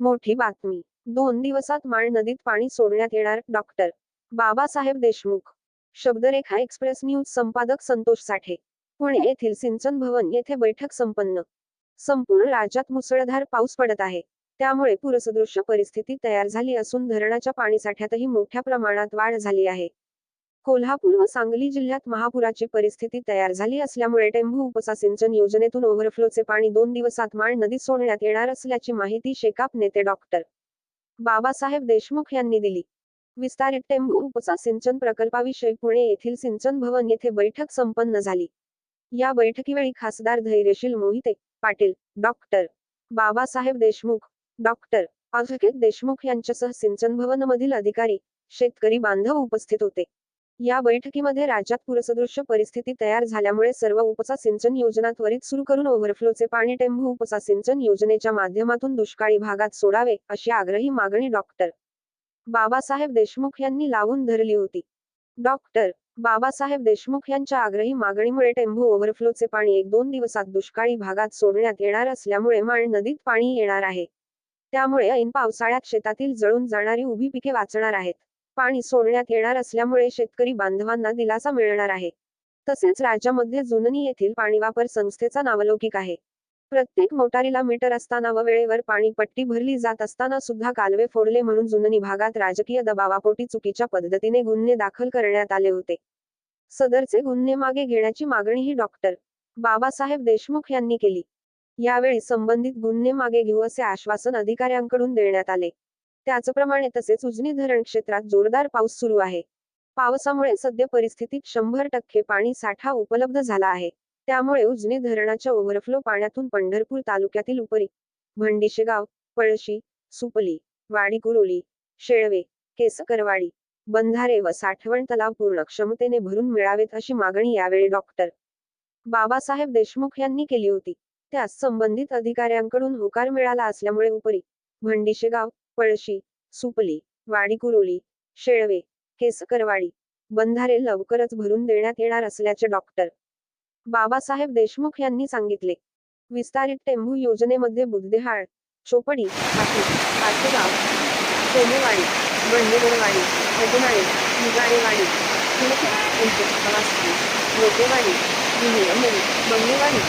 मोठी बातमी. दोन दिवसात माळ नदीत पाणी सोडण्यात येणार doctor. Babasaheb Deshmukh. Shabdarekha express news संपादक संतोष साठे. पुणे येथील सिंचन भवन येथे बैठक संपन्न. संपूर्ण राज्यात मुसळधार पाऊस पडत आहे. त्यामुळे पूरसदृश्य परिस्थिती तयार झाली असून धरणाच्या पाणीसाठ्यातही मोठ्या प्रमाणात वाढ झाली आहे. कोल्हापूर व सांगली जिल्ह्यात महापुराची परिस्थिती तयार झाली असल्यामुळे टेंभू उपसा सिंचन योजनेतून ओव्हरफ्लोचे पाणी दोन दिवसात माळ नदीत सोडण्यात येणार असल्याची माहिती शेकाप नेते डॉक्टर बाबासाहेब देशमुख यांनी दिली. विस्तारित टेंभू उपसा सिंचन प्रकल्पाविषयी पुणे येथील सिंचन भवन येथे बैठक संपन्न झाली. या बैठकीवेळी खासदार धैर्यशील मोहिते पाटील डॉक्टर बाबासाहेब देशमुख डॉक्टर अभिकेत देशमुख यांच्यासह सिंचन भवनमधील अधिकारी शेतकरी बांधव उपस्थित होते. या बैठकीमध्ये राज्यात पूरसदृश्य परिस्थिती तयार झाल्यामुळे सर्व उपसा सिंचन योजना त्वरित सुरू करून ओव्हरफ्लोचे पाणी टेंभू उपसा सिंचन योजनेच्या माध्यमातून दुष्काळी भागात सोडावे अशी आग्रही मागणी डॉक्टर बाबासाहेब देशमुख यांनी लावून धरली होती. डॉक्टर बाबासाहेब देशमुख यांच्या आग्रही मागणीमुळे टेंभू ओव्हरफ्लोचे पाणी एक दोन दिवसात दुष्काळी भागात सोडण्यात येणार असल्यामुळे माळ नदीत पाणी येणार आहे. त्यामुळे ऐन पावसाळ्यात शेतातील जळून जाणारी उभी पिके वाचणार आहेत. पाणी सोडण्यात येणार असल्यामुळे शेतकरी बांधवांना दिलासा मिळणार आहे. तसेच राज्यामध्ये जुननी येथील पाणीवापर संस्थेचा नावलौकिक आहे. प्रत्येक मोटारीला मीटर असताना व वेळेवर पाणी पट्टी भरली जात असताना सुद्धा कालवे फोडले म्हणून जुननी भागात राजकीय दबावापोटी चुकीच्या पद्धतीने गुन्हे दाखल करण्यात आले होते. सदरचे गुन्हे मागे घेण्याची मागणीही डॉक्टर बाबासाहेब देशमुख यांनी केली. यावेळी संबंधित गुन्हे मागे घेऊ असे आश्वासन अधिकाऱ्यांकडून देण्यात आले. त्याचप्रमाणे तसेच उजनी धरण क्षेत्रात जोरदार पाऊस सुरू आहे. पावसामुळे सद्य परिस्थितीत शंभर टक्के पाणी साठा उपलब्ध झाला आहे. त्यामुळे उजनी धरणाच्या ओव्हरफ्लो पाण्यातून पंढरपूर तालुक्यातील उपरी भंडीशेगाव पळशी सुपली वाडी कुरोली शेळवे केसकरवाडी बंधारे व साठवण तलाव पूर्ण क्षमतेने भरून मिळावेत अशी मागणी यावेळी डॉक्टर बाबासाहेब देशमुख यांनी केली होती. त्यास संबंधित अधिकाऱ्यांकडून होकार मिळाला असल्यामुळे उपरी भंडीशेगाव पळशी सुपली वाडी कुरोली शेळवे केसकरवाडी बंधारे लवकरच भरून देण्यात येणार असल्याचे डॉक्टर बाबासाहेब देशमुख यांनी सांगितले. विस्तारित टेंभू योजनेमध्ये बुद्धेहाळ चोपडी हाती पाचगाव सोनेवाडी बंडेगडवाडी हजनाळे मुगाडेवाडी लोकेवाडी अंमली मंगेवाडी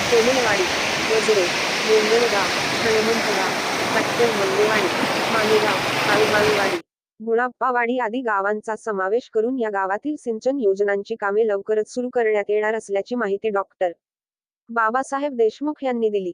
सोनेवाडी वजरे गोंदळगाव हनुमंतगाव पट्टण मंगेवाडी मालेगाव काळूबाळूवाडी आदी गावांचा समावेश करून या गावातील सिंचन योजनांची कामे लवकरच सुरू करण्यात येणार असल्याची माहिती डॉक्टर. बाबासाहेब देशमुख यांनी दिली.